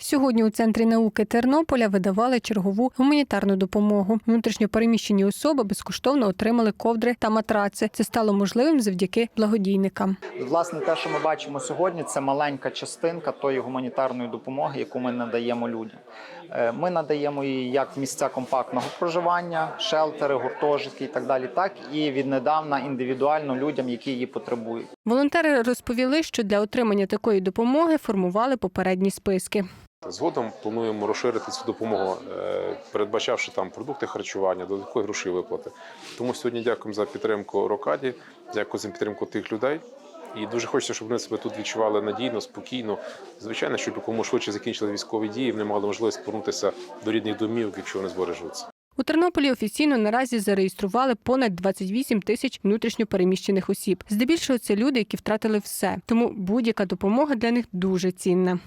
Сьогодні у центрі науки Тернополя видавали чергову гуманітарну допомогу. Внутрішньо переміщені особи безкоштовно отримали ковдри та матраци. Це стало можливим завдяки благодійникам. Власне, те, що ми бачимо сьогодні, це маленька частинка тої гуманітарної допомоги, яку ми надаємо людям. Е, Ми надаємо її як в місця компактного проживання, шелтери, гуртожитки і так далі, так і віднедавна індивідуально людям, які її потребують. Волонтери розповіли, що для отримання такої допомоги формували попередні списки. Згодом плануємо розширити цю допомогу, е, передбачавши там продукти харчування, додаткові гроші виплати. Тому сьогодні дякуємо за підтримку Рокаді, дякую за підтримку тих людей. І дуже хочеться, щоб вони себе тут відчували надійно, спокійно. Звичайно, щоб якому швидше закінчили військові дії, вони мали можливість повернутися до рідних домівок, якщо вони збережуться. У Тернополі офіційно наразі зареєстрували понад 28 тисяч внутрішньо переміщених осіб. Здебільшого це люди, які втратили все. Тому будь-яка допомога для них дуже цінна.